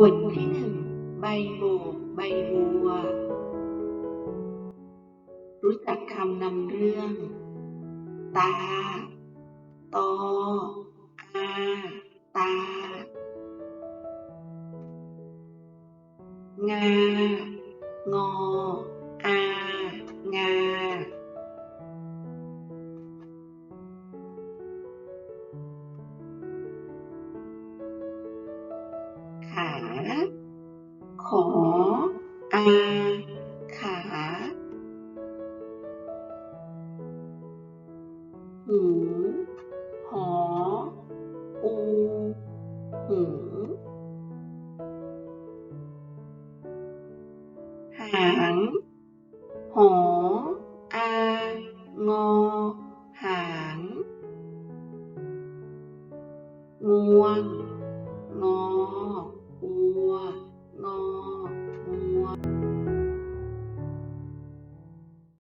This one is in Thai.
บทที่หนึ่งใบโบกใบบัว รู้จักคำนำเรื่อง ตา ตอ อาตา งา งอ อางา ขา ขอ อา ขา หู หอ อู หูหางหอ อา งอ หางงวงงอ